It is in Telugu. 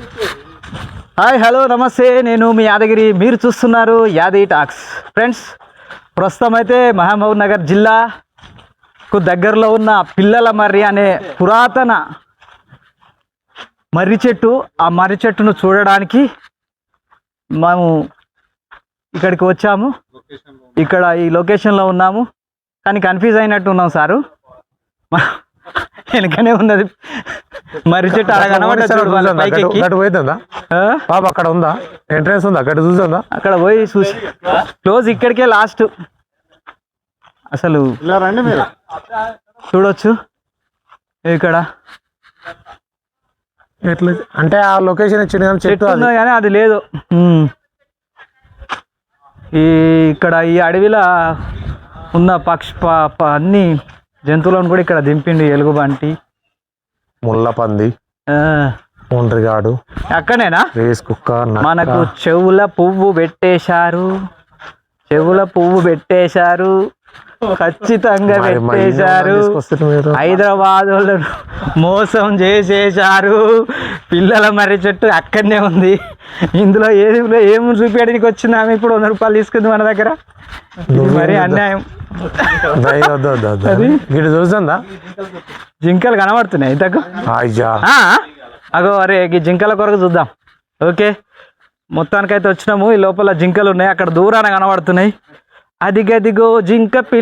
హాయ్ హలో నమస్తే. నేను మీ యాదగిరి. మీరు చూస్తున్నారు యాది టాక్స్. ఫ్రెండ్స్ ప్రస్తుతం అయితే మహబూబ్ నగర్ జిల్లాకు దగ్గరలో ఉన్న పిల్లల మర్రి అనే పురాతన మర్రి చెట్టు. ఆ మర్రి చెట్టును చూడడానికి మేము ఇక్కడికి వచ్చాము. ఇక్కడ ఈ లొకేషన్లో ఉన్నాము. కానీ కన్ఫ్యూజ్ అయినట్టు ఉన్నాం సారు. మ- వెనకనే ఉన్నది. మర్రి చెట్టు అలా. అక్కడ పోయిందా ఆ? పాప అక్కడ ఉందా? ఎంట్రన్స్ ఉందా? అక్కడ చూస్తుందా? అక్కడ పోయి చూసి. క్లోజ్ ఇక్కడికే లాస్ట్. అసలు మీరు. చూడొచ్చు. ఇక్కడ? ఎట్లా? అంటే ఆ లొకేషన్ ఇచ్చింది కానీ చెట్టు కానీ అది లేదు. ఈ ఇక్కడ ఈ అడవిలో ఉన్న పక్షి అన్ని జంతువులను కూడా ఇక్కడ దింపిండు ఎలుగుబంటి. ముళ్ళపంది ఒండ్రిగాడు అక్కడనేనా రేస్ కుక్క. మనకు చెవుల పువ్వు పెట్టేశారు. చెవుల పువ్వు పెట్టేశారు. ఖచ్చితంగా పెట్టేశారు? హైదరాబాద్ వాళ్ళను మోసం చేసేశారు. పిల్లల మర్రి చెట్టు అక్కడనే ఉంది. ఇందులో ఏది ఏమి చూపించడానికి వచ్చింది ఆమె ఇప్పుడు వంద రూపాయలు తీసుకుంది మన దగ్గర. మరి అన్యాయం. దా, ఇది వద్దు, వద్దు, వద్దు. ఇటు చూస్తుందా? జింకలు కనబడుతున్నాయి ఇంతకు? అగో అరే ఈ జింకల కొరకు చూద్దాం. ఓకే. మొత్తానికైతే వచ్చినాము. ఈ లోపల జింకలు ఉన్నాయి. అక్కడ దూరాన కనబడుతున్నాయి. అదిగదిగో జింక పిల్ల